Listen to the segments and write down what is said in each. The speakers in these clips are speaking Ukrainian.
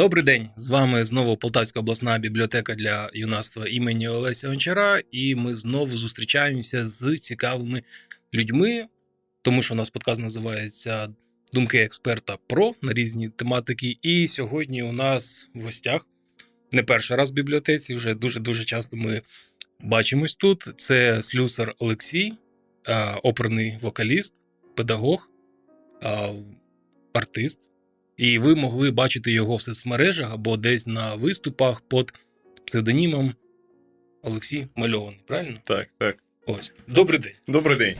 Добрий день! З вами знову Полтавська обласна бібліотека для юнацтва імені Олеся Гончара, і ми знову зустрічаємося з цікавими людьми, тому що у нас подкаст називається Думки експерта про на різні тематики. І сьогодні у нас в гостях не перший раз в бібліотеці, вже дуже-дуже часто ми бачимось тут. Це слюсар Олексій, оперний вокаліст, педагог, артист. І ви могли бачити його в соцмережах або десь на виступах під псевдонімом Олексій Мальований, правильно? Так, так. Ось. Добрий день. Добрий день.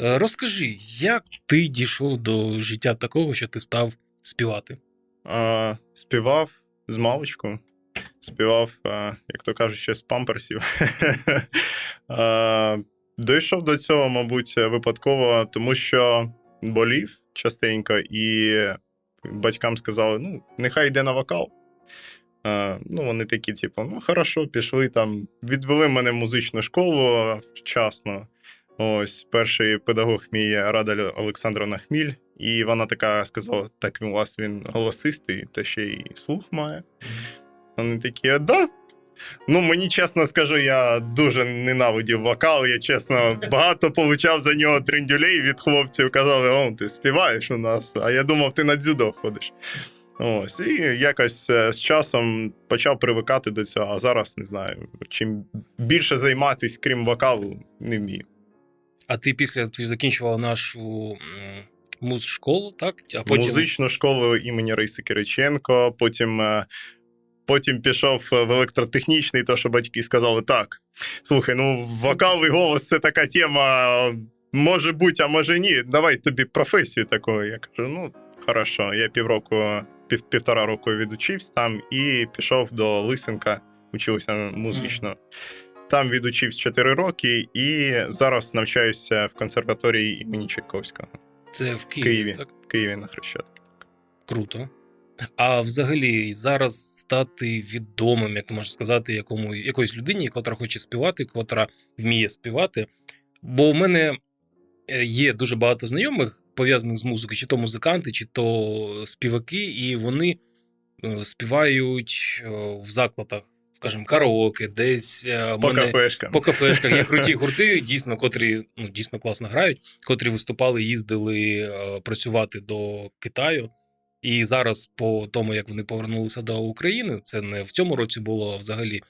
Е, Розкажи, як ти дійшов до життя такого, що ти став співати? А, співав з маличку. Співав, а, як то кажуть, ще з памперсів. а, дійшов до цього, мабуть, випадково, тому що болів частенько, і батькам сказали: ну, нехай йде на вокал. Е, ну, вони такі, типу, ну, хорошо, пішли там. Відвели мене в музичну школу вчасно. Ось перший педагог мій Рада Олександровна Хміль, і вона така сказала: так у вас він голосистий, та ще й слух має. Вони такі, а да. Ну, мені чесно скажу, я дуже ненавидів вокал. Я чесно багато получав за нього трендюлей від хлопців. Казали, о, ти співаєш у нас, а я думав, ти на дзюдо ходиш. Ось, і якось е, з часом почав привикати до цього, а зараз не знаю. Чим більше займатися, крім вокалу, не вмію. А ти після ти закінчував нашу м, музшколу, так? А потім Музичну школу імені Раїси Кириченко, потім, е, потім пішов в електротехнічний, то що батьки сказали: так, слухай, ну вокал і голос це така тема. Може бути, а може ні. Давай тобі професію таку. Я кажу, ну, хорошо. Я півроку, пів, півтора року відучився там і пішов до Лисенка, учився музично. Там відучився 4 роки і зараз навчаюся в консерваторії імені Чайковського це в в Києві. Києві. Так? В Києві на Хрещатику. Круто. А взагалі, зараз стати відомим, як можна сказати, якому, якоїсь людині, котра хоче співати, котра вміє співати. Бо в мене е, є дуже багато знайомих, пов'язаних з музикою, чи то музиканти, чи то співаки, і вони е, співають е, в закладах, скажімо, караоке, десь По мене- кафешкам. по кафешках є круті гурти, дійсно, котрі ну, дійсно класно грають, котрі виступали, їздили працювати до Китаю. І зараз, по тому, як вони повернулися до України, це не в цьому році було а взагалі.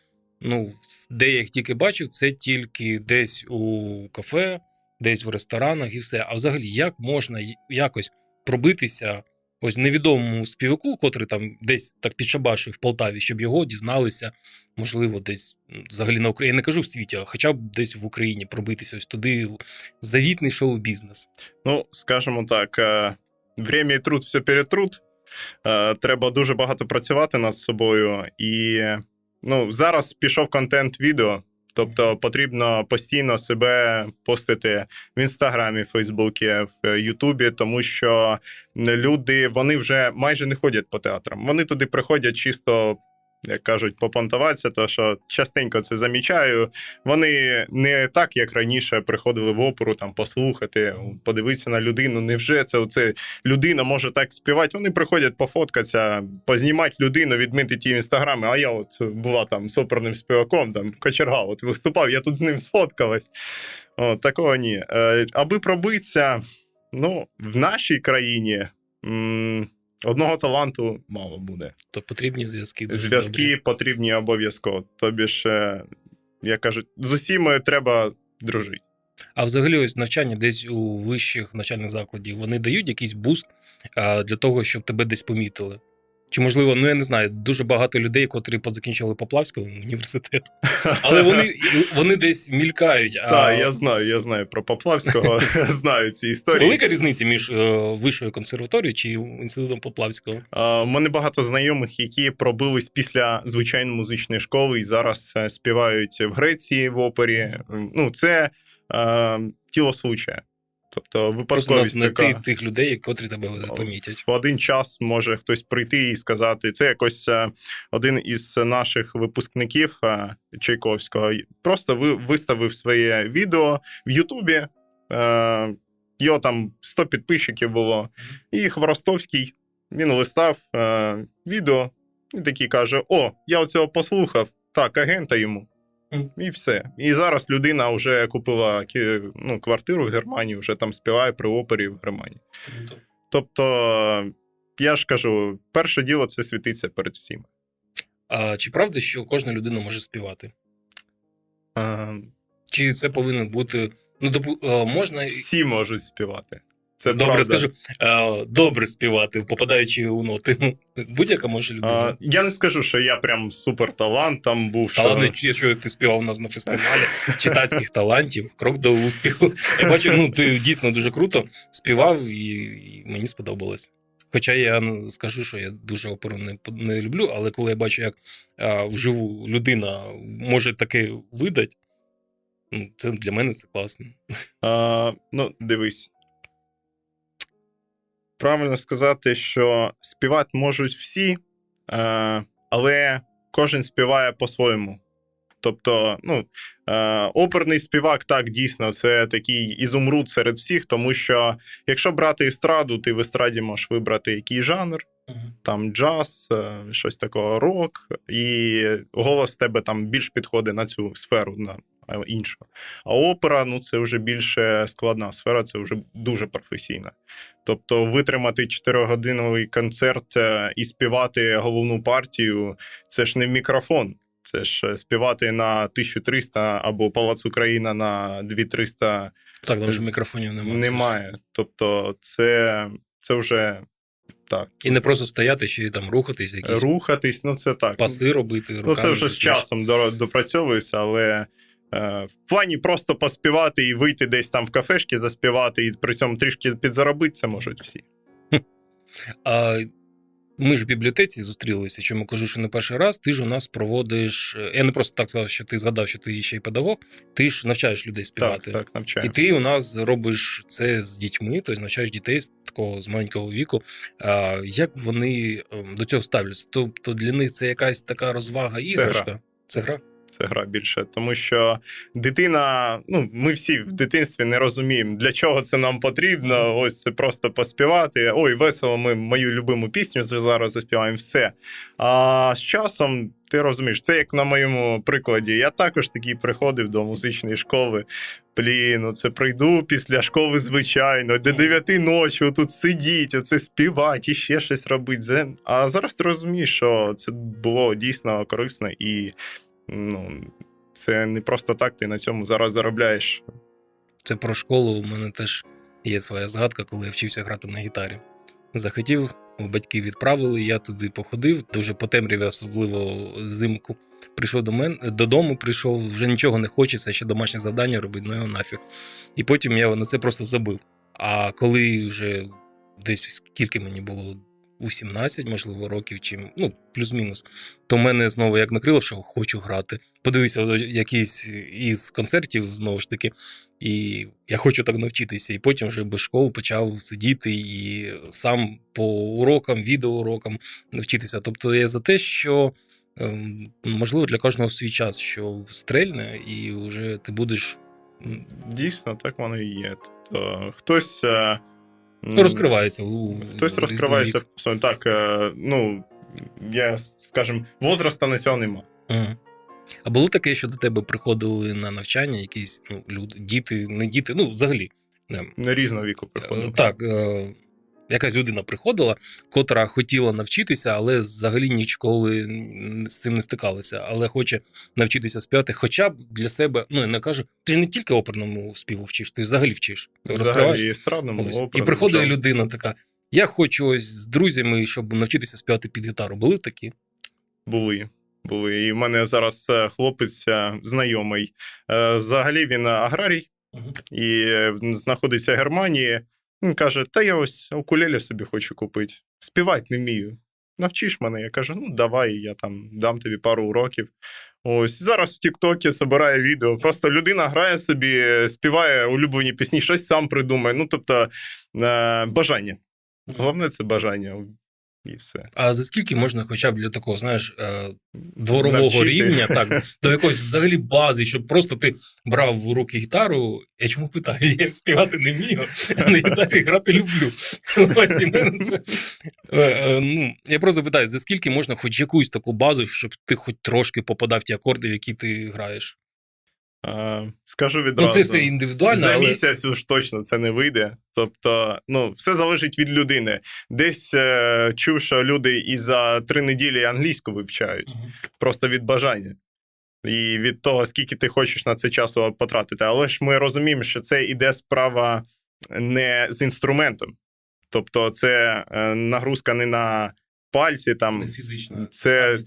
Ну, де я їх тільки бачив, це тільки десь у кафе, десь в ресторанах і все. А взагалі, як можна якось пробитися ось невідомому співаку, котрий там десь так підшабашив в Полтаві, щоб його дізналися, можливо, десь взагалі на Україні. Я не кажу в світі, а хоча б десь в Україні пробитися ось туди, в завітний шоу-бізнес. Ну, скажімо так, е, время і труд все перетрут. Е, Треба дуже багато працювати над собою. І ну, зараз пішов контент відео. Тобто потрібно постійно себе постити в інстаграмі, Фейсбуці, в Ютубі, тому що люди вони вже майже не ходять по театрам. Вони туди приходять чисто, як кажуть, попонтуватися, то що частенько це замічаю. Вони не так, як раніше, приходили в оперу там послухати, подивитися на людину. Невже це оце людина може так співати? Вони приходять пофоткатися, познімати людину, відмити ті інстаграми. А я от була там з оперним співаком, там кочерга, от виступав, я тут з ним сфоткалась. О, такого ні. Е, аби пробитися, ну, в нашій країні. м, Одного таланту мало буде. То потрібні зв'язки. дуже Зв'язки добрі. потрібні обов'язково. Тобі ж, як кажуть, з усіма треба дружити. А взагалі, ось навчання десь у вищих навчальних закладів вони дають якийсь буст для того, щоб тебе десь помітили. Чи можливо, ну я не знаю, дуже багато людей, котрі позакінчили Поплавського університет, але вони, вони десь мількають. А Так, я знаю, я знаю про Поплавського, знаю ці це історії. велика різниця між е, вищою консерваторією чи інститутом Поплавського. У мене багато знайомих, які пробились після звичайної музичної школи і зараз е, співають в Греції в опері. Ну, це е, тіло случая. Тобто випадковість знайти така. тих людей, котрі тебе помітять. в один час може хтось прийти і сказати. Це якось е, один із наших випускників е, Чайковського просто виставив своє відео в Ютубі. Е, Його там 100 підписчиків було. І Хворостовський Він листав відео і такий каже: О, я оцього послухав. Так, агента йому. І все. І зараз людина вже купила ну, квартиру в Германії, вже там співає при опері в Германії. Тобто, я ж кажу, перше діло це світиться перед всім. А чи правда, що кожна людина може співати? Е, Чи це повинен бути. Ну, допу... можна всі можуть співати. Це добре правда. скажу, е, добре співати, попадаючи у ноти. Будь-яка може людина. А, я не скажу, що я прям супер талант там був. Та що... чую, як ти співав у нас на фестивалі читацьких талантів, крок до успіху. Я бачу, ну ти дійсно дуже круто співав, і, і мені сподобалось. Хоча я ну, скажу, що я дуже оперу не, не люблю, але коли я бачу, як а, вживу людина може таке видати, ну, це для мене це класно. А, ну, дивись. Правильно сказати, що співати можуть всі, е, але кожен співає по-своєму. Тобто, ну, е, оперний співак, так, дійсно, це такий ізумруд серед всіх, тому що якщо брати естраду, ти в естраді можеш вибрати який жанр, там джаз, е, щось такого рок, і голос в тебе там більш підходить на цю сферу, на а. А опера, ну це вже більше складна сфера, це вже дуже професійна. Тобто, витримати 4-годинний концерт е, і співати головну партію, це ж не в мікрофон. Це ж е, співати на 1300 або Палац Україна на 2300 Так, там вже мікрофонів немає. немає. Тобто, це, це вже так. І не просто стояти, ще й там рухатись, якісь Рухатись, ну це так. паси робити. Ну, це вже з часом до- допрацьовується, але в плані просто поспівати і вийти десь там в кафешки, заспівати, і при цьому трішки підзаробити, це можуть всі. А ми ж в бібліотеці зустрілися. Чому кажу, що не перший раз. Ти ж у нас проводиш. е, Я не просто так сказав, що ти згадав, що ти ще й педагог. Ти ж навчаєш людей співати. так, навчаю. І ти у нас робиш це з дітьми, тобто навчаєш дітей з такого з маленького віку. А, як вони ем, до цього ставляться? Тобто для них це якась така розвага іграшка? Це гра. Це гра більше, тому що дитина, ну ми всі в дитинстві не розуміємо, для чого це нам потрібно. Ось це просто поспівати. Ой, весело, ми мою любиму пісню зараз заспіваємо. Все. А з часом ти розумієш, це як на моєму прикладі. Я також такий приходив до музичної школи. Блін, оце прийду після школи, звичайно, до 9 ночі тут сидіть, оце співати і ще щось робити. А зараз ти розумієш, що це було дійсно корисно і ну, це не просто так, ти на цьому зараз заробляєш. Це про школу. У мене теж є своя згадка, коли я вчився грати на гітарі. Захотів, батьки відправили, я туди походив, дуже по темряві, особливо зимку. Прийшов до мене додому, прийшов, вже нічого не хочеться, ще домашнє завдання робити, ну його нафіг. І потім я на це просто забив. А коли вже десь скільки мені було у 17, можливо, років, чи ну, плюс-мінус, то в мене знову як накрило, що хочу грати. Подивився якийсь із концертів знову ж таки. І я хочу так навчитися. І потім вже без школи почав сидіти і сам по урокам, відеоурокам навчитися. Тобто я за те, що ем, можливо для кожного свій час, що стрельне, і вже ти будеш Дійсно, так воно і є. Тобто, хтось. Е, ну, розкривається. У, Хтось розкривається. Так, е, ну, я, на цього нема. А було таке, що до тебе приходили на навчання якісь ну, люди, діти, не діти, ну взагалі. Не різного віку приходили. Так, е, якась людина приходила, котра хотіла навчитися, але взагалі ніколи з цим не стикалася, але хоче навчитися співати, хоча б для себе, ну я не кажу, ти ж не тільки оперному співу вчиш, ти взагалі вчиш. Взагалі, естрадному, Ось. І приходить джазу. людина така. Я хочу ось з друзями, щоб навчитися співати під гітару. Були такі? Були. Були. І в мене зараз е, хлопець е, знайомий. Е, Взагалі він аграрій і знаходиться в Германії. Він каже: Та я ось укулеле собі хочу купити. Співати не вмію. Навчиш мене. Я кажу, ну давай, я там дам тобі пару уроків. Ось зараз в Тіктокі збирає відео. Просто людина грає собі, співає улюблені пісні, щось сам придумає. Ну, тобто, е, бажання. Головне це бажання. І все. А за скільки можна хоча б для такого, знаєш, е, дворового Навчити. рівня, так, до якоїсь взагалі бази, щоб просто ти брав в руки гітару. Я чому питаю? Я співати не вмію, а на гітарі грати люблю. Ось і мене це. Е, е, ну, я просто питаю, за скільки можна хоч якусь таку базу, щоб ти хоч трошки попадав в ті акорди, в які ти граєш? Е, скажу відразу. Ну, це все індивідуально, За але місяць уж точно це не вийде. Тобто, ну, все залежить від людини. Десь е, чув, що люди і за три неділі англійську вивчають, Мгм. просто від бажання. І від того, скільки ти хочеш на це часу потратити. Але ж ми розуміємо, що це іде справа не з інструментом. Тобто, це е, нагрузка не на пальці, там, фізично. це,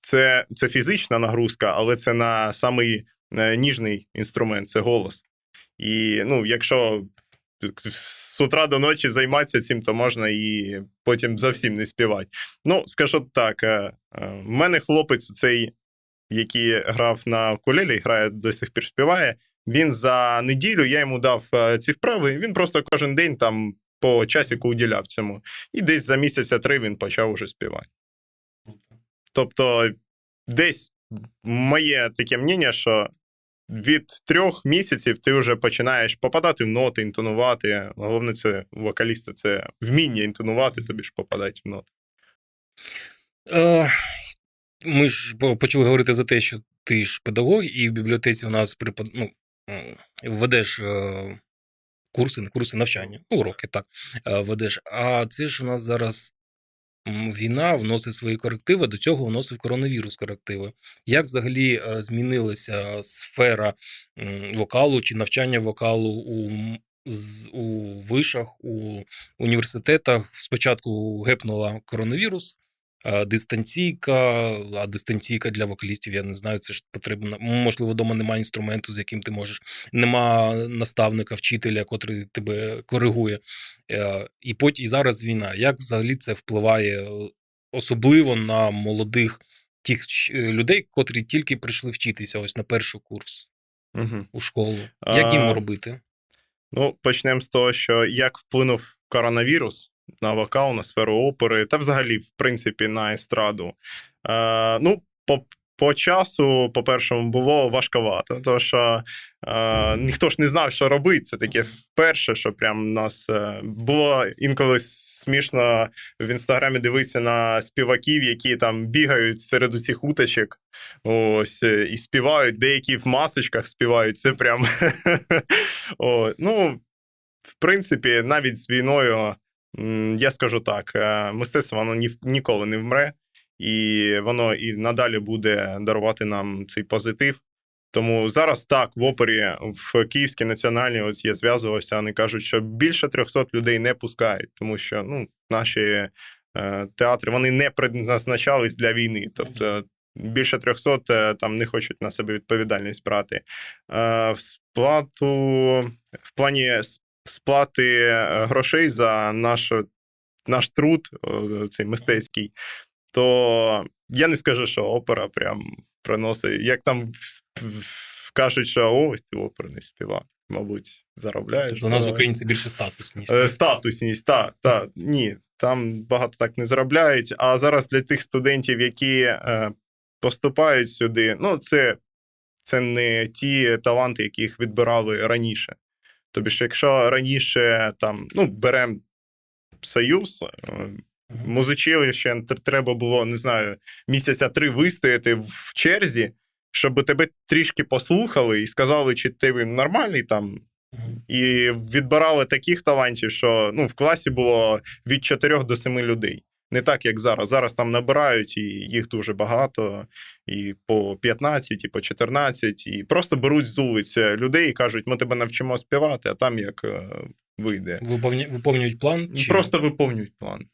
це, це фізична нагрузка, але це на самий ніжний інструмент це голос. І ну, якщо з утра до ночі займатися цим, то можна і потім зовсім не співати. Ну, скажу так, е, е, в мене хлопець цей, який грав на укулелі, грає до сих пір співає. Він за неділю я йому дав е, ці вправи, і він просто кожен день там по часіку уділяв цьому. І десь за місяця три він почав уже співати. Тобто, десь моє таке мнення, що від трьох місяців ти вже починаєш попадати в ноти, інтонувати. Головне, це вокаліста це вміння інтонувати, тобі ж попадати в ноти. Е, Ми ж по- почали говорити за те, що ти ж педагог, і в бібліотеці у нас припад... ну, ведеш е, курси, курси навчання, уроки, так, е, ведеш. А це ж у нас зараз війна вносить свої корективи, до цього вносив коронавірус корективи. Як взагалі е, змінилася сфера вокалу чи навчання вокалу у, у вишах, у університетах? Спочатку гепнула коронавірус, дистанційка, а дистанційка для вокалістів, я не знаю, це ж потрібно. Можливо, вдома немає інструменту, з яким ти можеш, нема наставника, вчителя, котрий тебе коригує. Е, І потім і зараз війна. Як взагалі це впливає е, особливо на молодих тих е, людей, котрі тільки прийшли вчитися ось на перший курс Угу. у школу? Як їм А, робити? Ну, почнемо з того, що як вплинув коронавірус на вокал, на сферу опери, та взагалі, в принципі, на естраду. Е, ну, по, по часу, по-першому, було важковато, тому що е, ніхто ж не знав, що робити. Це таке вперше, що прям нас е, було інколи смішно в інстаграмі дивитися на співаків, які там бігають серед усіх уточок. Ось е, і співають, деякі в масочках співають. Це прям О, ну, в принципі, навіть з війною, я скажу так: е, мистецтво воно ні, ніколи не вмре, і воно і надалі буде дарувати нам цей позитив. Тому зараз так, в опері в Київській національній, ось я зв'язувався, вони кажуть, що більше 300 людей не пускають, тому що ну, наші е, театри вони не предназначались для війни. Тобто більше 300 е, там не хочуть на себе відповідальність брати. Е, в сплату в плані сплати е, грошей за наш, наш труд, цей мистецький, то я не скажу, що опера прям приносить. Як там в- в- кажуть, що ось ти оперний співак, мабуть, заробляєш. Тобто у нас але- українці більше статусність. Е, Статусність, так, та, ні. Там багато так не заробляють. А зараз для тих студентів, які е, поступають сюди, ну, це, це не ті таланти, яких відбирали раніше. Тобто, ж, якщо раніше там, ну, беремо Союз, е, музичилище треба було, не знаю, місяця три вистояти в черзі, щоб тебе трішки послухали і сказали, чи ти нормальний там. І відбирали таких талантів, що ну, в класі було від 4 до 7 людей. Не так, як зараз. Зараз там набирають, і їх дуже багато, і по 15, і по 14, і просто беруть з вулиці людей і кажуть, ми тебе навчимо співати, а там як е, вийде. Виповнюють план? Чи... Просто виповнюють план.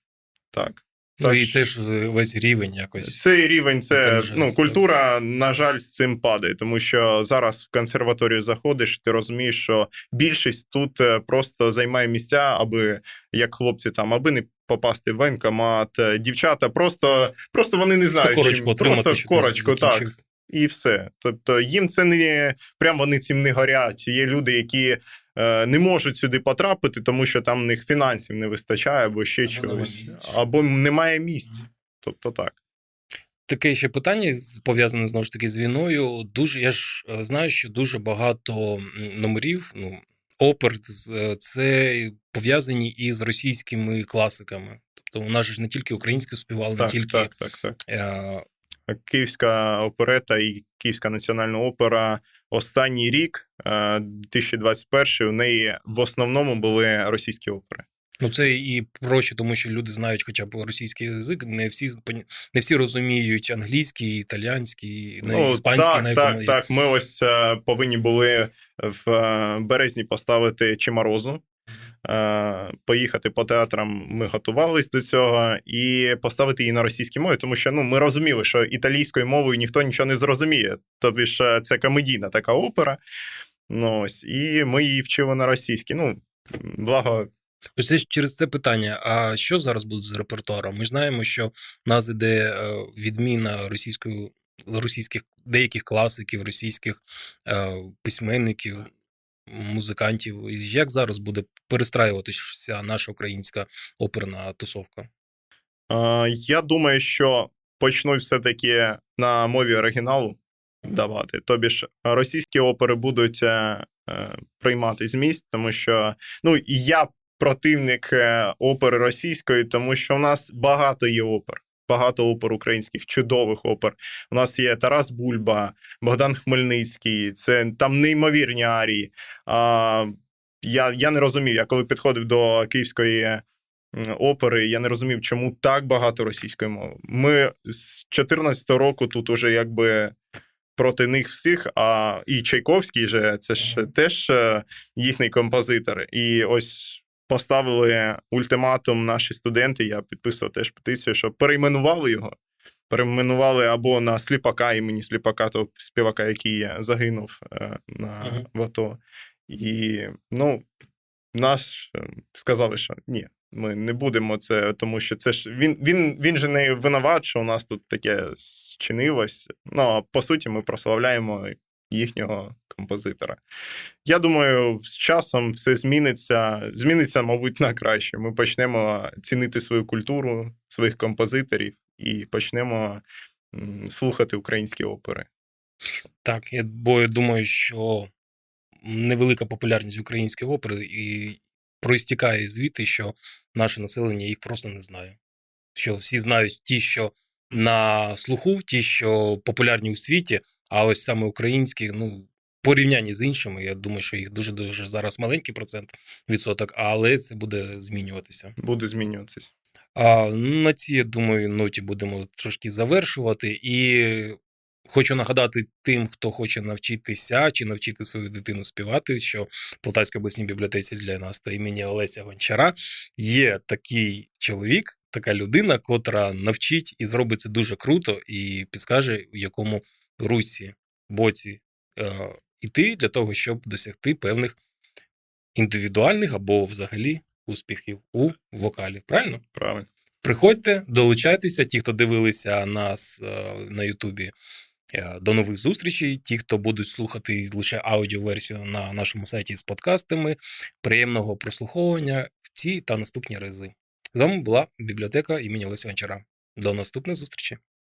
Так. Ну, так і це ж е, весь рівень якось. Цей рівень, це ну, культура, на жаль, з цим падає, тому що зараз в консерваторію заходиш, ти розумієш, що більшість тут е, просто займає місця, аби як хлопці там, аби не попасти в воєнкомат. Е, Дівчата просто, просто вони не знають. корочку чим- отримати, просто корочку, так. і все. Тобто їм це не прям вони цим не горять. Є люди, які е, не можуть сюди потрапити, тому що там в них фінансів не вистачає, або ще Або немає чогось, місць. або немає місць. Тобто так. Таке ще питання пов'язане знову ж таки з війною. Дуже я ж е, знаю, що дуже багато номерів, ну опер, е, це пов'язані із російськими класиками. Тобто, у нас ж не тільки українську співали, Так, не тільки так, так, так. е, Київська оперета і Київська національна опера останній рік, е, 2021, у неї в основному були російські опери. Ну, це і проще, тому що люди знають хоча б російський язик. Не всі не всі розуміють англійський, італійський, не іспанський, так, на так, якому так. Ми ось е, повинні були в е, березні поставити Чиморозу. Е, Поїхати по театрам ми готувались до цього і поставити її на російській мові, тому що ну ми розуміли, що італійською мовою ніхто нічого не зрозуміє. Тобі ж це комедійна така опера. Ну ось, і ми її вчили на російській. Ну, благо, Ось це через це питання. А що зараз буде з репертуаром? Ми знаємо, що в нас іде е, відміна російської російських деяких класиків, російських е, письменників, музикантів. Як зараз буде перестраюватися наша українська оперна тусовка? Я думаю, що почнуть все-таки на мові оригіналу давати. Тобі ж російські опери будуть е, е, приймати з місць, тому що ну і я противник е, опери російської, тому що в нас багато є опер. Багато опер українських, чудових опер. У нас є Тарас Бульба, Богдан Хмельницький. Це там неймовірні арії. А, я, я не розумію, я коли підходив до Київської опери, я не розумів, чому так багато російської мови. Ми з 14 року тут уже якби проти них всіх, а і Чайковський же це ж теж е, їхній композитор. І ось поставили ультиматум наші студенти. Я підписував теж петицію, що перейменували його. Перейменували або на сліпака імені сліпака, того співака, який загинув е, на Мгм. в АТО. І ну, наш е, сказали, що ні, ми не будемо це, тому що це ж він, він, він же не винуват, що у нас тут таке зчинилось. Ну, а по суті, ми прославляємо їхнього композитора. Я думаю, з часом все зміниться. Зміниться, мабуть, на краще. Ми почнемо цінити свою культуру, своїх композиторів і почнемо слухати українські опери. Так, я, бо думаю, що невелика популярність української опери і проістікає звідти, що наше населення їх просто не знає. Що всі знають ті, що на слуху, ті, що популярні у світі, а ось саме українські, ну, порівнянні з іншими, я думаю, що їх дуже дуже зараз маленький процент відсоток, але це буде змінюватися. Буде змінюватися. А на цій, я думаю, ноті будемо трошки завершувати. І хочу нагадати тим, хто хоче навчитися чи навчити свою дитину співати, що в Полтавській обласній бібліотеці для нас та імені Олеся Гончара є такий чоловік, така людина, котра навчить і зробить це дуже круто, і підскаже, у якому русі, боці е, іти для того, щоб досягти певних індивідуальних або взагалі успіхів у вокалі. Правильно? Правильно. Приходьте, долучайтеся, ті, хто дивилися нас е, на Ютубі. Е, До нових зустрічей. Ті, хто будуть слухати лише аудіоверсію на нашому сайті з подкастами. Приємного прослуховування в ці та наступні рази. З вами була бібліотека імені Олеся Гончара. До наступної зустрічі!